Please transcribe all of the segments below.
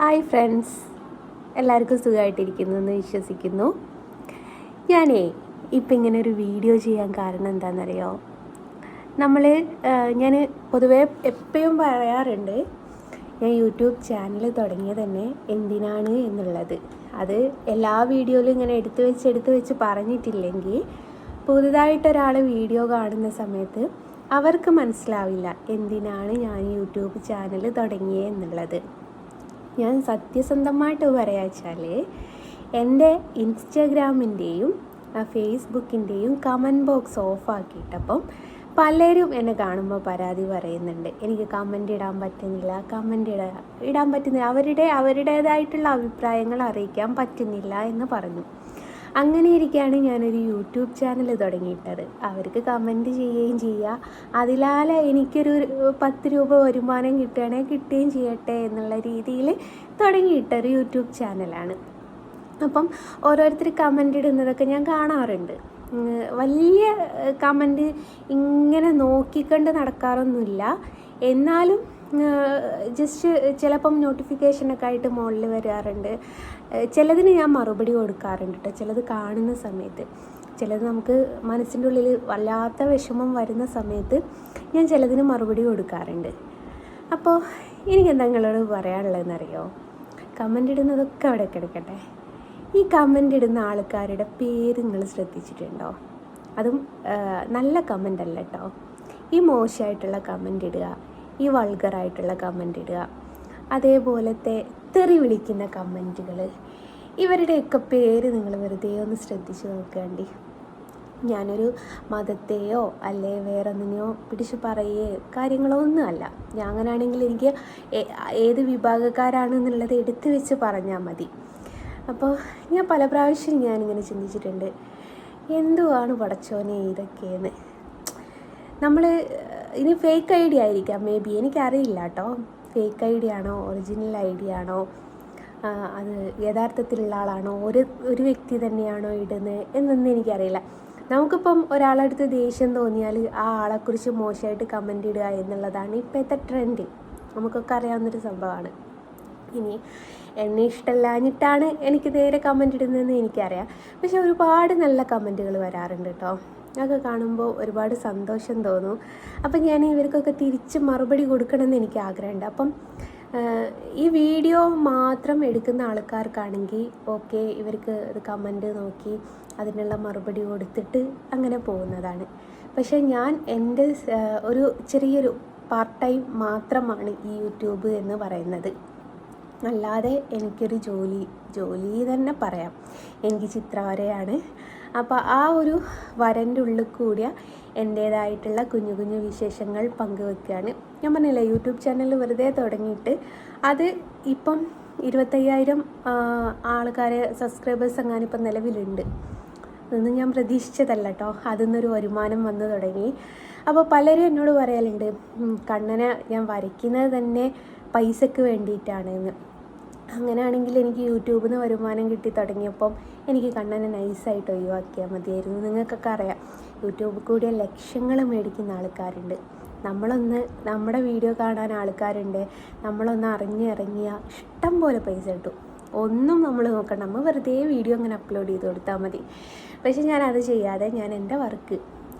Hi friends. എല്ലാവർക്കും സുഖമായിട്ടിരിക്കുന്നു എന്ന് വിശ്വസിക്കുന്നു. ഞാനേ ഇപ്പം ഇങ്ങനെ ഒരു വീഡിയോ ചെയ്യാൻ കാരണം എന്താണെന്നറിയോ? നമ്മൾ ഞാൻ പൊതുവേ എപ്പോഴും പറയാറുണ്ട് ഞാൻ യൂട്യൂബ് ചാനൽ തുടങ്ങിയത് തന്നെ എന്തിനാണ് എന്നുള്ളത്. അത് എല്ലാ വീഡിയോയിലും ഇങ്ങനെ എടുത്തു വെച്ച് എടുത്തു വെച്ച് പറഞ്ഞിട്ടില്ലെങ്കിൽ പുതുതായിട്ടൊരാൾ വീഡിയോ കാണുന്ന സമയത്ത് അവർക്ക് മനസ്സിലാവില്ല എന്തിനാണ് ഞാൻ യൂട്യൂബ് ചാനൽ തുടങ്ങിയത് എന്നുള്ളത്. ഞാൻ സത്യസന്ധമായിട്ട് പറയാച്ചാൽ എന്റെ ഇൻസ്റ്റഗ്രാമിന്റെയും ഫേസ്ബുക്കിന്റെയും കമന്റ് ബോക്സ് ഓഫാക്കിയിട്ടപ്പം പലരും എന്നെ കാണുമ്പോൾ പരാതി പറയുന്നുണ്ട്. എനിക്ക് കമന്റ് ഇടാൻ പറ്റുന്നില്ല കമന്റ് ഇടാ ഇടാൻ പറ്റുന്നില്ല. അവരുടെ അവരുടേതായിട്ടുള്ള അഭിപ്രായങ്ങൾ അറിയിക്കാൻ പറ്റുന്നില്ല എന്ന് പറഞ്ഞു. അങ്ങനെ ഇരിക്കുകയാണ് ഞാനൊരു യൂട്യൂബ് ചാനൽ തുടങ്ങിയിട്ടത്. അവർക്ക് കമന്റ് ചെയ്യുകയും ചെയ്യുക അതിലാൽ എനിക്കൊരു പത്ത് രൂപ വരുമാനം കിട്ടുകയാണെങ്കിൽ കിട്ടുകയും ചെയ്യട്ടെ എന്നുള്ള രീതിയിൽ തുടങ്ങിയിട്ടൊരു യൂട്യൂബ് ചാനലാണ്. അപ്പം ഓരോരുത്തർ കമന്റ് ഇടുന്നതൊക്കെ ഞാൻ കാണാറുണ്ട്. വലിയ കമന്റ് ഇങ്ങനെ നോക്കിക്കണ്ട് നടക്കാറൊന്നുമില്ല. എന്നാലും ജസ്റ്റ് ചിലപ്പം നോട്ടിഫിക്കേഷനൊക്കെ ആയിട്ട് മുകളിൽ വരാറുണ്ട്. ചിലതിന് ഞാൻ മറുപടി കൊടുക്കാറുണ്ട് കേട്ടോ ചിലത് കാണുന്ന സമയത്ത്. ചിലത് നമുക്ക് മനസ്സിന്റെ ഉള്ളിൽ വല്ലാത്ത വിഷമം വരുന്ന സമയത്ത് ഞാൻ ചിലതിന് മറുപടി കൊടുക്കാറുണ്ട്. അപ്പോൾ എനിക്കെന്താ നിങ്ങളോട് പറയാനുള്ളതെന്നറിയോ? കമന്റ് ഇടുന്നതൊക്കെ അവിടെ കിടക്കട്ടെ. ഈ കമന്റ് ഇടുന്ന ആൾക്കാരുടെ പേര് നിങ്ങൾ ശ്രദ്ധിച്ചിട്ടുണ്ടോ? അതും നല്ല കമന്റ് അല്ല കേട്ടോ ഈ മോശമായിട്ടുള്ള കമന്റ് ഇടുക ഈ വൾഗറായിട്ടുള്ള കമന്റ് ഇടുക. അതേപോലത്തെ തെറി വിളിക്കുന്ന കമന്റുകൾ ഇവരുടെയൊക്കെ പേര് നിങ്ങൾ വെറുതെ ഒന്ന് ശ്രദ്ധിച്ച് നോക്കേണ്ടി. ഞാനൊരു മതത്തെയോ അല്ലെ വേറെ ഒന്നിനെയോ പിടിച്ച് പറയേ കാര്യങ്ങളോ ഒന്നുമല്ല. ഞാൻ അങ്ങനെയാണെങ്കിൽ എനിക്ക് ഏത് വിഭാഗക്കാരാണെന്നുള്ളത് എടുത്തു വെച്ച് പറഞ്ഞാൽ മതി. അപ്പോൾ ഞാൻ പല പ്രാവശ്യം ഞാനിങ്ങനെ ചിന്തിച്ചിട്ടുണ്ട്. എന്തുവാണ് പടച്ചോനെ ഇതൊക്കെയെന്ന്. നമ്മൾ ഇനി ഫേക്ക് ഐ ഡി ആയിരിക്കാം. മേ ബി എനിക്കറിയില്ല കേട്ടോ ഫേക്ക് ഐ ഡി ആണോ? ഒറിജിനൽ ഐ ഡി ആണോ? അത് യഥാർത്ഥത്തിലുള്ള ആളാണോ? ഒരു ഒരു വ്യക്തി തന്നെയാണോ ഇടുന്നത് എന്നൊന്നും എനിക്കറിയില്ല. നമുക്കിപ്പം ഒരാളടുത്ത് ദേഷ്യം തോന്നിയാൽ ആ ആളെക്കുറിച്ച് മോശമായിട്ട് കമന്റ് ഇടുക എന്നുള്ളതാണ് ഇപ്പോഴത്തെ ട്രെൻഡ് നമുക്കൊക്കെ അറിയാവുന്നൊരു സംഭവമാണ്. ഇനി എന്നെ ഇഷ്ടമല്ലാഞ്ഞിട്ടാണ് എനിക്ക് നേരെ കമന്റ് ഇടുന്നതെന്ന് എനിക്കറിയാം. പക്ഷെ ഒരുപാട് നല്ല കമന്റുകൾ വരാറുണ്ട് കേട്ടോ അതൊക്കെ കാണുമ്പോൾ ഒരുപാട് സന്തോഷം തോന്നും. അപ്പം ഞാൻ ഇവർക്കൊക്കെ തിരിച്ച് മറുപടി കൊടുക്കണമെന്ന് എനിക്ക് ആഗ്രഹമുണ്ട്. അപ്പം ഈ വീഡിയോ മാത്രം എടുക്കുന്ന ആൾക്കാർക്കാണെങ്കിൽ ഓക്കെ ഇവർക്ക് ഇത് കമന്റ് നോക്കി അതിനുള്ള മറുപടി കൊടുത്തിട്ട് അങ്ങനെ പോകുന്നതാണ്. പക്ഷേ ഞാൻ എന്റെ ഒരു ചെറിയൊരു പാർട്ട് ടൈം മാത്രമാണ് ഈ യൂട്യൂബ് എന്ന് പറയുന്നത്. അല്ലാതെ എനിക്കൊരു ജോലി ജോലി തന്നെ പറയാം. എനിക്ക് ചിത്രവരയാണ് അപ്പോൾ ആ ഒരു വരന്റെ ഉള്ളിൽ കൂടിയ എന്റേതായിട്ടുള്ള കുഞ്ഞു കുഞ്ഞു വിശേഷങ്ങൾ പങ്കുവെക്കുകയാണ്. ഞാൻ പറഞ്ഞില്ലേ യൂട്യൂബ് ചാനൽ വെറുതെ തുടങ്ങിയിട്ട് അത് ഇപ്പം ഇരുപത്തയ്യായിരം ആൾക്കാരെ സബ്സ്ക്രൈബേഴ്സ് അങ്ങനെ ഇപ്പം നിലവിലുണ്ട്. അതൊന്നും ഞാൻ പ്രതീക്ഷിച്ചതല്ല കേട്ടോ. അതിൽ നിന്നൊരു വരുമാനം വന്നു തുടങ്ങി. അപ്പോൾ പലരും എന്നോട് പറയലുണ്ട് കണ്ണനെ ഞാൻ വരയ്ക്കുന്നത് തന്നെ പൈസയ്ക്ക് വേണ്ടിയിട്ടാണ് എന്ന് അങ്ങനെയാണെങ്കിൽ എനിക്ക് യൂട്യൂബിൽ നിന്ന് വരുമാനം കിട്ടി തുടങ്ങിയപ്പം എനിക്ക് കണ്ണനെ നൈസായിട്ട് ഒഴിവാക്കിയാൽ മതിയായിരുന്നു. നിങ്ങൾക്കൊക്കെ അറിയാം യൂട്യൂബിൽ കൂടിയ ലക്ഷങ്ങൾ മേടിക്കുന്ന ആൾക്കാരുണ്ട്. നമ്മളൊന്ന് നമ്മുടെ വീഡിയോ കാണാൻ ആൾക്കാരുണ്ട്. നമ്മളൊന്ന് അറിഞ്ഞിറങ്ങിയ ഇഷ്ടം പോലെ പൈസ കിട്ടും. ഒന്നും നമ്മൾ നോക്കണ്ട. നമ്മൾ വെറുതെ വീഡിയോ അങ്ങനെ അപ്ലോഡ് ചെയ്ത് കൊടുത്താൽ മതി. പക്ഷെ ഞാൻ അത് ചെയ്യാതെ ഞാൻ എന്റെ വർക്ക്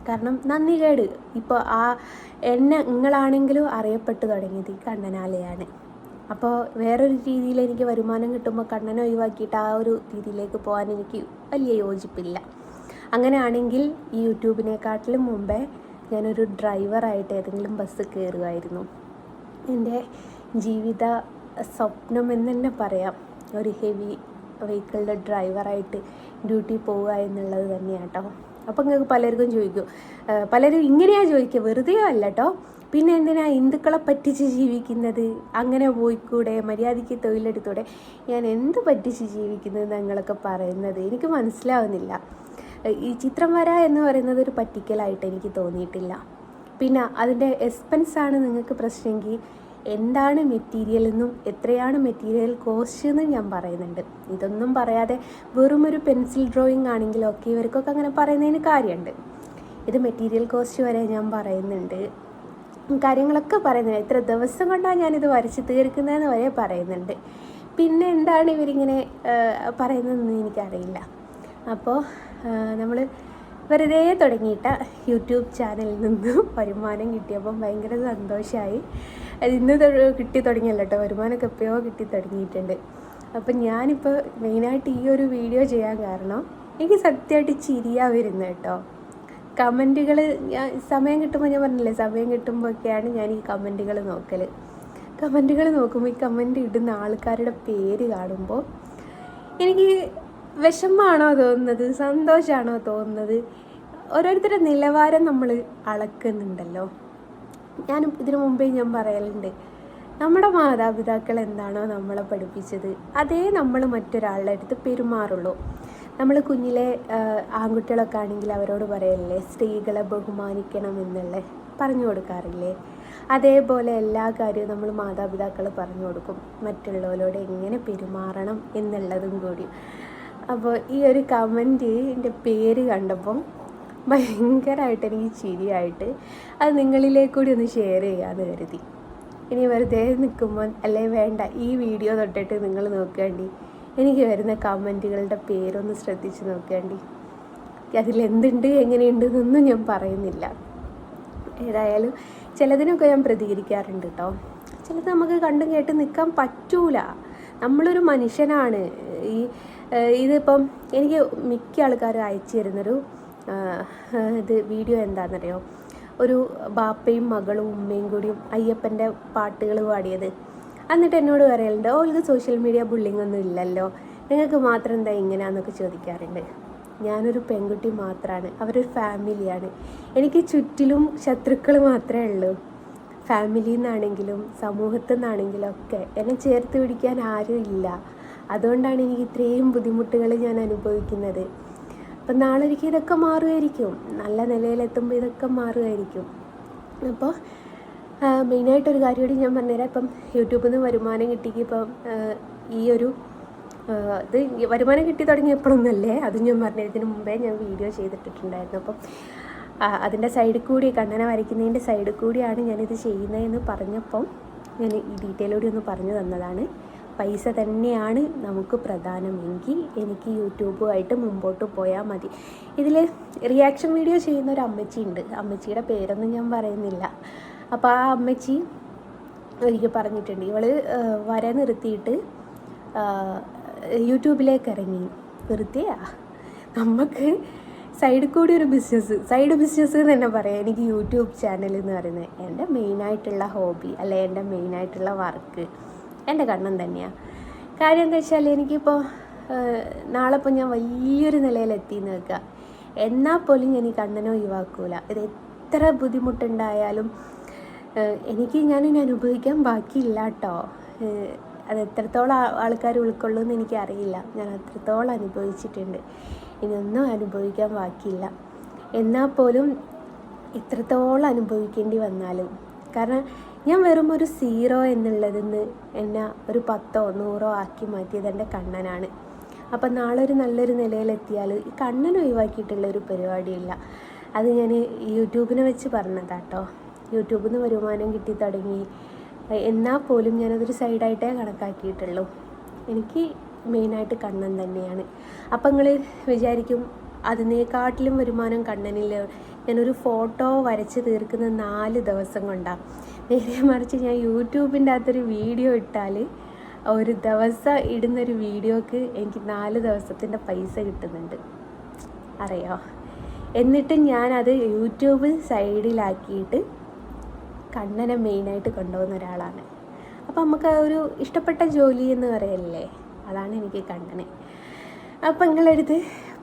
കാരണം നന്ദി കേട്. ഇപ്പോൾ ആ എന്നെ നിങ്ങളാണെങ്കിലും അറിയപ്പെട്ടു തുടങ്ങിയത് ഈ കണ്ണനാലയാണ്. അപ്പോൾ വേറൊരു രീതിയിൽ എനിക്ക് വരുമാനം കിട്ടുമ്പോൾ കണ്ണനെ ഒഴിവാക്കിയിട്ട് ആ ഒരു രീതിയിലേക്ക് പോകാൻ എനിക്ക് വലിയ യോജിപ്പില്ല. അങ്ങനെയാണെങ്കിൽ ഈ യൂട്യൂബിനെക്കാട്ടിലും മുമ്പേ ഞാനൊരു ഡ്രൈവറായിട്ട് ഏതെങ്കിലും ബസ് കയറുമായിരുന്നു എന്റെ ജീവിത സ്വപ്നം എന്ന് തന്നെ പറയാം. ഒരു ഹെവി വെഹിക്കിളിന്റെ ഡ്രൈവറായിട്ട് ഡ്യൂട്ടി പോവുക എന്നുള്ളത് തന്നെയാണ് കേട്ടോ അപ്പം നിങ്ങൾക്ക് പലർക്കും ചോദിക്കും. പലരും ഇങ്ങനെയാണ് ചോദിക്കുക വെറുതെ അല്ല കേട്ടോ പിന്നെ എന്തിനാ ഹിന്ദുക്കളെ പറ്റിച്ച് ജീവിക്കുന്നത്? അങ്ങനെ പോയിക്കൂടെ മര്യാദയ്ക്ക് തൊഴിലെടുത്തൂടെ? ഞാൻ എന്ത് പറ്റിച്ച് ജീവിക്കുന്നത് ഞങ്ങളൊക്കെ പറയുന്നത്? എനിക്ക് മനസ്സിലാവുന്നില്ല. ഈ ചിത്രം വര എന്ന് പറയുന്നത് ഒരു പറ്റിക്കലായിട്ട് എനിക്ക് തോന്നിയിട്ടില്ല. പിന്നെ അതിന്റെ എക്സ്പെൻസാണ് നിങ്ങൾക്ക് പ്രശ്നമെങ്കിൽ എന്താണ് മെറ്റീരിയൽ എന്നും എത്രയാണ് മെറ്റീരിയൽ കോസ്റ്റ് എന്നും ഞാൻ പറയുന്നുണ്ട്. ഇതൊന്നും പറയാതെ വെറും ഒരു പെൻസിൽ ഡ്രോയിങ് ആണെങ്കിലും ഒക്കെ ഇവർക്കൊക്കെ അങ്ങനെ പറയുന്നതിന് കാര്യമുണ്ട്. ഇത് മെറ്റീരിയൽ കോസ്റ്റ് വരെ ഞാൻ പറയുന്നുണ്ട്. കാര്യങ്ങളൊക്കെ പറയുന്നുണ്ട്. എത്ര ദിവസം കൊണ്ടാണ് ഞാനിത് വരച്ച് തീർക്കുന്നതെന്ന് വരെ പറയുന്നുണ്ട്. പിന്നെ എന്താണ് ഇവരിങ്ങനെ പറയുന്നതെന്ന് എനിക്കറിയില്ല. അപ്പോൾ നമ്മൾ വെറുതെ തുടങ്ങിയിട്ട യൂട്യൂബ് ചാനലിൽ നിന്നും വരുമാനം കിട്ടിയപ്പം ഭയങ്കര സന്തോഷമായി ഇന്ന് കിട്ടി തുടങ്ങിയല്ലോ കേട്ടോ. വരുമാനമൊക്കെ എപ്പോഴോ കിട്ടി തുടങ്ങിയിട്ടുണ്ട്. അപ്പം ഞാനിപ്പോൾ മെയിനായിട്ട് ഈ ഒരു വീഡിയോ ചെയ്യാൻ കാരണം എനിക്ക് സത്യമായിട്ട് ചിരിയാ വരുന്നത് കേട്ടോ. കമന്റുകൾ സമയം കിട്ടുമ്പോൾ ഞാൻ പറഞ്ഞില്ലേ സമയം കിട്ടുമ്പോഴൊക്കെയാണ് ഞാൻ ഈ കമന്റുകൾ നോക്കൽ കമന്റുകൾ നോക്കുമ്പോൾ ഈ കമന്റ് ഇടുന്ന ആൾക്കാരുടെ പേര് കാണുമ്പോൾ എനിക്ക് വിഷമമാണോ തോന്നുന്നത് സന്തോഷമാണോ തോന്നുന്നത്? ഓരോരുത്തരുടെ നിലവാരം നമ്മൾ അളക്കുന്നുണ്ടല്ലോ. ഞാൻ ഇതിനു മുമ്പേ ഞാൻ പറയലുണ്ട്. നമ്മുടെ മാതാപിതാക്കൾ എന്താണോ നമ്മളെ പഠിപ്പിച്ചത് അതേ നമ്മൾ മറ്റൊരാളുടെ അടുത്ത് പെരുമാറുള്ളൂ. നമ്മൾ കുഞ്ഞിലെ ആൺകുട്ടികളൊക്കെ ആണെങ്കിൽ അവരോട് പറയല്ലേ സ്ത്രീകളെ ബഹുമാനിക്കണം എന്നുള്ള പറഞ്ഞു കൊടുക്കാറില്ലേ? അതേപോലെ എല്ലാ കാര്യവും നമ്മൾ മാതാപിതാക്കൾ പറഞ്ഞു കൊടുക്കും. മറ്റുള്ളവരോട് എങ്ങനെ പെരുമാറണം എന്നുള്ളതും കൂടി. അപ്പോൾ ഈ ഒരു കമന്റ് എന്റെ പേര് കണ്ടപ്പം ഭയങ്കരമായിട്ട് എനിക്ക് ചിരിയായിട്ട് അത് നിങ്ങളിലേക്ക് കൂടി ഒന്ന് ഷെയർ ചെയ്യാമെന്ന് കരുതി. ഇനി വെറുതെ നിൽക്കുമ്പോൾ അല്ലേ വേണ്ട ഈ വീഡിയോ തൊട്ടിട്ട് നിങ്ങൾ നോക്കേണ്ടി. എനിക്ക് വരുന്ന കമന്റുകളുടെ പേരൊന്ന് ശ്രദ്ധിച്ച് നോക്കേണ്ടി. അതിലെന്തുണ്ട് എങ്ങനെയുണ്ട് എന്നൊന്നും ഞാൻ പറയുന്നില്ല. ഏതായാലും ചിലതിനൊക്കെ ഞാൻ പ്രതികരിക്കാറുണ്ട് കേട്ടോ ചിലത് നമുക്ക് കണ്ടും കേട്ട് നിൽക്കാൻ പറ്റൂല. നമ്മളൊരു മനുഷ്യനാണ്. ഈ ഇതിപ്പം എനിക്ക് മിക്ക ആൾക്കാരും അയച്ചു തരുന്നൊരു ഇത് വീഡിയോ എന്താണെന്നറിയോ? ഒരു ബാപ്പയും മകളും ഉമ്മയും കൂടിയും അയ്യപ്പന്റെ പാട്ടുകൾ പാടിയത്. എന്നിട്ട് എന്നോട് പറയലുണ്ട് ഓ ഇത് സോഷ്യൽ മീഡിയ ബുള്ളിങ് ഒന്നും ഇല്ലല്ലോ. നിങ്ങൾക്ക് മാത്രം എന്താ ഇങ്ങനെയാന്നൊക്കെ ചോദിക്കാറുണ്ട്. ഞാനൊരു പെൺകുട്ടി മാത്രമാണ് അവരൊരു ഫാമിലിയാണ് എനിക്ക് ചുറ്റിലും ശത്രുക്കൾ മാത്രമേ ഉള്ളൂ. ഫാമിലിയിൽ നിന്നാണെങ്കിലും സമൂഹത്തിൽ നിന്നാണെങ്കിലും ഒക്കെ എന്നെ ചേർത്ത് പിടിക്കാൻ ആരും ഇല്ല അതുകൊണ്ടാണ് എനിക്ക് ഇത്രയും ബുദ്ധിമുട്ടുകൾ ഞാൻ അനുഭവിക്കുന്നത്. അപ്പം നാളെ ഒരിക്കൽ ഇതൊക്കെ മാറുമായിരിക്കും. നല്ല നിലയിലെത്തുമ്പോൾ ഇതൊക്കെ മാറുമായിരിക്കും. അപ്പോൾ മെയിനായിട്ടൊരു കാര്യം കൂടി ഞാൻ പറഞ്ഞുതരാം. ഇപ്പം യൂട്യൂബിൽ നിന്ന് വരുമാനം കിട്ടിക്ക് ഇപ്പം ഈ ഒരു ഇത് വരുമാനം കിട്ടി തുടങ്ങിയപ്പോഴൊന്നല്ലേ? അത് ഞാൻ പറഞ്ഞത് ഇതിന് മുമ്പേ ഞാൻ വീഡിയോ ചെയ്തിട്ടിട്ടുണ്ടായിരുന്നു. അപ്പം അതിന്റെ സൈഡിൽ കൂടി കണ്ണനെ വരയ്ക്കുന്നതിന്റെ സൈഡിൽ കൂടിയാണ് ഞാനിത് ചെയ്യുന്നതെന്ന് പറഞ്ഞപ്പം ഞാൻ ഈ ഡീറ്റെയിലൂടെ ഒന്ന് പറഞ്ഞു തന്നതാണ്. പൈസ തന്നെയാണ് നമുക്ക് പ്രധാനമെങ്കിൽ എനിക്ക് യൂട്യൂബുമായിട്ട് മുമ്പോട്ട് പോയാൽ മതി. ഇതിൽ റിയാക്ഷൻ വീഡിയോ ചെയ്യുന്ന ഒരു അമ്മച്ചി ഉണ്ട് അമ്മച്ചിയുടെ പേരൊന്നും ഞാൻ പറയുന്നില്ല. അപ്പോൾ ആ അമ്മച്ചി എനിക്ക് പറഞ്ഞിട്ടുണ്ട്. ഇവൾ വര നിർത്തിയിട്ട് യൂട്യൂബിലേക്ക് ഇറങ്ങി. നിർത്തിയാ? നമുക്ക് സൈഡിൽ കൂടി ഒരു ബിസിനസ് സൈഡ് ബിസിനസ് എന്ന് തന്നെ പറയാം. എനിക്ക് യൂട്യൂബ് ചാനൽ എന്ന് പറയുന്നത് എന്റെ മെയിനായിട്ടുള്ള ഹോബി അല്ലെ എന്റെ മെയിനായിട്ടുള്ള വർക്ക് എന്റെ കണ്ണൻ തന്നെയാണ് കാര്യം എന്താ വെച്ചാൽ എനിക്കിപ്പോൾ നാളെ ഇപ്പോൾ ഞാൻ വലിയൊരു നിലയിലെത്തി എന്ന് വെക്കുക. എന്നാൽ പോലും ഞാൻ ഈ കണ്ണനെ ഒഴിവാക്കൂല. ഇത് എത്ര ബുദ്ധിമുട്ടുണ്ടായാലും എനിക്ക് ഞാൻ ഇനി അനുഭവിക്കാൻ ബാക്കിയില്ല കേട്ടോ. അത് എത്രത്തോളം ആൾക്കാർ ഉൾക്കൊള്ളുമെന്ന് എനിക്കറിയില്ല. ഞാൻ അത്രത്തോളം അനുഭവിച്ചിട്ടുണ്ട്. ഇനിയൊന്നും അനുഭവിക്കാൻ ബാക്കിയില്ല. എന്നാൽ പോലും ഇത്രത്തോളം അനുഭവിക്കേണ്ടി വന്നാലും. കാരണം ഞാൻ വെറും ഒരു സീറോ എന്നുള്ളതിൽ നിന്ന് എന്നെ ഒരു പത്തോ നൂറോ ആക്കി മാറ്റിയത് എന്റെ കണ്ണനാണ്. അപ്പം നാളെ ഒരു നല്ലൊരു നിലയിലെത്തിയാൽ ഈ കണ്ണൻ ഒഴിവാക്കിയിട്ടുള്ള ഒരു പരിപാടിയില്ല. അത് ഞാൻ യൂട്യൂബിനെ വെച്ച് പറഞ്ഞതാട്ടോ. യൂട്യൂബിൽ നിന്ന് വരുമാനം കിട്ടി തുടങ്ങി. എന്നാൽ പോലും ഞാനതൊരു സൈഡായിട്ടേ കണക്കാക്കിയിട്ടുള്ളൂ. എനിക്ക് മെയിനായിട്ട് കണ്ണൻ തന്നെയാണ്. അപ്പം നിങ്ങൾ വിചാരിക്കും അതിനേക്കാട്ടിലും വരുമാനം കണ്ണനിൽ. ഞാനൊരു ഫോട്ടോ വരച്ച് തീർക്കുന്ന നാല് ദിവസം കൊണ്ടാണ് നേരെ മറിച്ച് ഞാൻ യൂട്യൂബിന്റെ അകത്തൊരു വീഡിയോ ഇട്ടാൽ ഒരു ദിവസം ഇടുന്നൊരു വീഡിയോക്ക് എനിക്ക് നാല് ദിവസത്തിന്റെ പൈസ കിട്ടുന്നുണ്ട്. അറിയോ? എന്നിട്ട് ഞാനത് യൂട്യൂബ് സൈഡിലാക്കിയിട്ട് കണ്ണനെ മെയിനായിട്ട് കൊണ്ടുപോകുന്ന ഒരാളാണ്. അപ്പം നമുക്ക് ആ ഒരു ഇഷ്ടപ്പെട്ട ജോലി എന്ന് പറയല്ലേ? അതാണ് എനിക്ക് കണ്ണനെ. അപ്പം നിങ്ങളടുത്ത്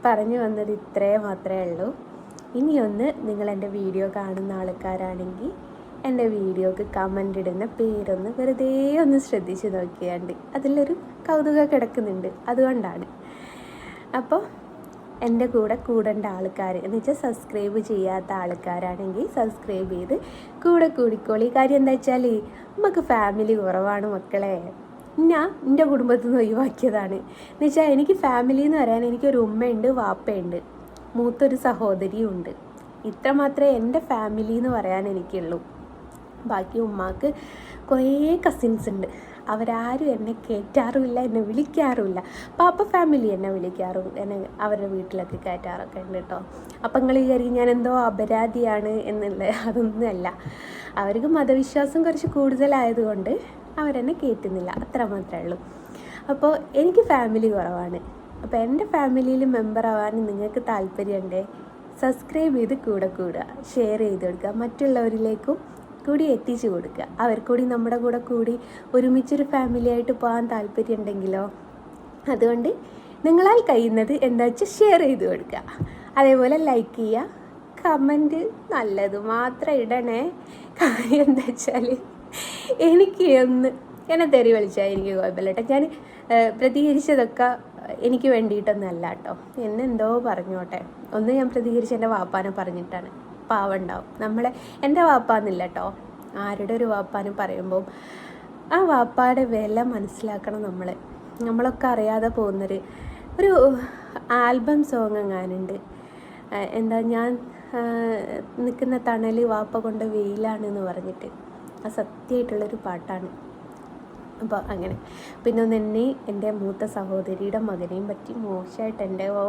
പറഞ്ഞു വന്നത് ഇത്രേ മാത്രമേ ഉള്ളൂ. ഇനിയൊന്ന് നിങ്ങളെന്റെ വീഡിയോ കാണുന്ന ആൾക്കാരാണെങ്കിൽ എന്റെ വീഡിയോക്ക് കമന്റ് ഇടുന്ന പേരൊന്ന് വെറുതെ ഒന്ന് ശ്രദ്ധിച്ച് നോക്കിയാണ്ട് അതിലൊരു കൗതുക കിടക്കുന്നുണ്ട്. അതുകൊണ്ടാണ്. അപ്പോൾ എന്റെ കൂടെ കൂടേണ്ട ആൾക്കാർ എന്ന് വെച്ചാൽ സബ്സ്ക്രൈബ് ചെയ്യാത്ത ആൾക്കാരാണെങ്കിൽ സബ്സ്ക്രൈബ് ചെയ്ത് കൂടെ കൂടിക്കോളി. കാര്യം എന്താ വെച്ചാൽ നമുക്ക് ഫാമിലി കുറവാണ് മക്കളെ. ഞാൻ എന്റെ കുടുംബത്തിൽ നിന്ന് ഒഴിവാക്കിയതാണ്. എന്ന് വെച്ചാൽ എനിക്ക് ഫാമിലി എന്ന് പറയാൻ എനിക്കൊരു ഉമ്മയുണ്ട് വാപ്പയുണ്ട്. മൂത്തൊരു സഹോദരിയും ഉണ്ട് ഇത്ര മാത്രമേ എന്റെ ഫാമിലി എന്ന് പറയാൻ എനിക്കുള്ളൂ. ബാക്കി ഉമ്മാക്ക് കുറേ കസിൻസ് ഉണ്ട്. അവരാരും എന്നെ കയറ്റാറുമില്ല എന്നെ വിളിക്കാറുമില്ല. പാപ്പ ഫാമിലി എന്നെ വിളിക്കാറും എന്നെ അവരുടെ വീട്ടിലൊക്കെ കയറ്റാറൊക്കെ ഉണ്ട് കേട്ടോ. അപ്പം നിങ്ങൾ വിചാരിക്കും ഞാൻ എന്തോ അപരാധിയാണ് എന്നുള്ളത് അതൊന്നുമല്ല. അവർക്ക് മതവിശ്വാസം കുറച്ച് കൂടുതലായതുകൊണ്ട് അവരെന്നെ കയറ്റുന്നില്ല അത്ര മാത്രമേ ഉള്ളൂ. അപ്പോൾ എനിക്ക് ഫാമിലി കുറവാണ്. അപ്പോൾ എന്റെ ഫാമിലിയിൽ മെമ്പർ ആവാൻ നിങ്ങൾക്ക് താല്പര്യമുണ്ടേ സബ്സ്ക്രൈബ് ചെയ്ത് കൂടെ കൂടുക ഷെയർ ചെയ്ത് കൊടുക്കുക. മറ്റുള്ളവരിലേക്കും കൂടി എത്തിച്ചു കൊടുക്കുക. അവർക്കൂടി നമ്മുടെ കൂടെ കൂടി ഒരുമിച്ചൊരു ഫാമിലി ആയിട്ട് പോകാൻ താല്പര്യം ഉണ്ടെങ്കിലോ അതുകൊണ്ട് നിങ്ങളാൽ കഴിയുന്നത് എന്താ വെച്ചാൽ ഷെയർ ചെയ്ത് കൊടുക്കുക. അതേപോലെ ലൈക്ക് ചെയ്യുക. കമന്റ് നല്ലത് മാത്രം ഇടണേ. കാര്യം എന്താ വെച്ചാൽ എനിക്ക് ഒന്ന് എന്നെ തെറി വിളിച്ചാൽ എനിക്ക് കുഴപ്പമില്ല കേട്ടോ. ഞാൻ പ്രതികരിച്ചതൊക്കെ എനിക്ക് വേണ്ടിയിട്ടൊന്നല്ല കേട്ടോ. എന്നെന്തോ പറഞ്ഞോട്ടെ. ഒന്ന് ഞാൻ പ്രതികരിച്ച് എന്റെ വാപ്പാനെ പറഞ്ഞിട്ടാണ്. പാവം ഉണ്ടാവും നമ്മളെ എന്റെ വാപ്പാന്നില്ല കേട്ടോ ആരുടെ ഒരു വാപ്പാനും പറയുമ്പോൾ ആ വാപ്പാടെ വില മനസ്സിലാക്കണം നമ്മൾ നമ്മളൊക്കെ അറിയാതെ പോകുന്നൊരു ഒരു ആൽബം സോങ് എങ്ങാനുണ്ട് എന്താ ഞാൻ നിൽക്കുന്ന തണൽ വാപ്പ കൊണ്ട് വെയിലാണ് എന്ന് പറഞ്ഞിട്ട്. ആ സത്യമായിട്ടുള്ളൊരു പാട്ടാണ്. അപ്പോൾ അങ്ങനെ. പിന്നെ ഒന്ന് എന്നെ എന്റെ മൂത്ത സഹോദരിയുടെ മകനെയും പറ്റി മോശമായിട്ട് എന്റെ ഓ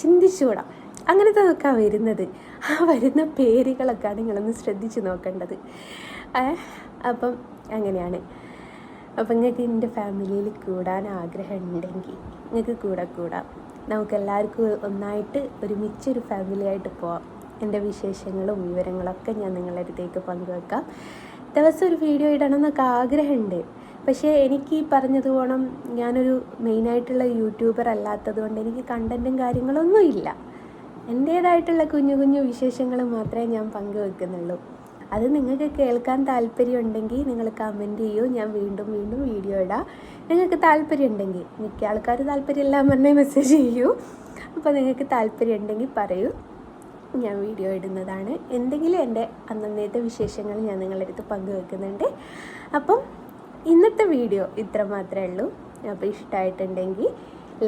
ചിന്തിച്ചുകൂടാ. അങ്ങനത്തെ ഒക്കെ വരുന്നത്. ആ വരുന്ന പേരുകളൊക്കെയാണ് നിങ്ങളൊന്ന് ശ്രദ്ധിച്ച് നോക്കേണ്ടത്. അപ്പം അങ്ങനെയാണ്. അപ്പം നിങ്ങൾക്ക് എന്റെ ഫാമിലിയിൽ കൂടാൻ ആഗ്രഹം ഉണ്ടെങ്കിൽ നിങ്ങൾക്ക് കൂടെ കൂടാം. നമുക്കെല്ലാവർക്കും ഒന്നായിട്ട് ഒരുമിച്ചൊരു ഫാമിലിയായിട്ട് പോവാം. എന്റെ വിശേഷങ്ങളും വിവരങ്ങളൊക്കെ ഞാൻ നിങ്ങളുടെ അടുത്തേക്ക് പങ്കുവെക്കാം. ദിവസം ഒരു വീഡിയോ ഇടണം എന്നൊക്കെ ആഗ്രഹമുണ്ട്. പക്ഷേ എനിക്ക് ഈ പറഞ്ഞത് പോണം ഞാനൊരു മെയിനായിട്ടുള്ള യൂട്യൂബർ അല്ലാത്തത് കൊണ്ട് എനിക്ക് കണ്ടന്റും കാര്യങ്ങളൊന്നും ഇല്ല എന്റേതായിട്ടുള്ള കുഞ്ഞു കുഞ്ഞു വിശേഷങ്ങൾ മാത്രമേ ഞാൻ പങ്കുവെക്കുന്നുള്ളൂ. അത് നിങ്ങൾക്ക് കേൾക്കാൻ താല്പര്യമുണ്ടെങ്കിൽ നിങ്ങൾ കമന്റ് ചെയ്യൂ. ഞാൻ വീണ്ടും വീണ്ടും വീഡിയോ ഇടാം. നിങ്ങൾക്ക് താല്പര്യം ഉണ്ടെങ്കിൽ മിക്ക ആൾക്കാർ താല്പര്യമില്ല പറഞ്ഞേ മെസ്സേജ് ചെയ്യൂ. അപ്പോൾ നിങ്ങൾക്ക് താല്പര്യം ഉണ്ടെങ്കിൽ പറയൂ. ഞാൻ വീഡിയോ ഇടുന്നതാണ്. എന്തെങ്കിലും എന്റെ അന്നന്നത്തെ വിശേഷങ്ങൾ ഞാൻ നിങ്ങളുടെ അടുത്ത് പങ്കുവെക്കുന്നുണ്ട്. അപ്പം ഇന്നത്തെ വീഡിയോ ഇത്ര മാത്രമേ ഉള്ളൂ. അപ്പോൾ ഇഷ്ടമായിട്ടുണ്ടെങ്കിൽ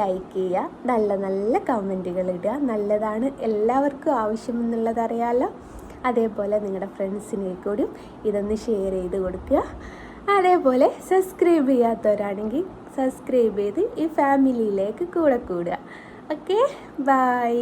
ലൈക്ക് ചെയ്യുക. നല്ല നല്ല കമന്റുകൾ ഇടുക. നല്ലതാണ് എല്ലാവർക്കും ആവശ്യമെന്നുള്ളത് അറിയാമല്ലോ അതേപോലെ നിങ്ങളുടെ ഫ്രണ്ട്സിനെ കൂടിയും ഇതൊന്ന് ഷെയർ ചെയ്ത് കൊടുക്കുക. അതേപോലെ സബ്സ്ക്രൈബ് ചെയ്യാത്തവരാണെങ്കിൽ സബ്സ്ക്രൈബ് ചെയ്ത് ഈ ഫാമിലിയിലേക്ക് കൂടെ കൂടുക. Okay bye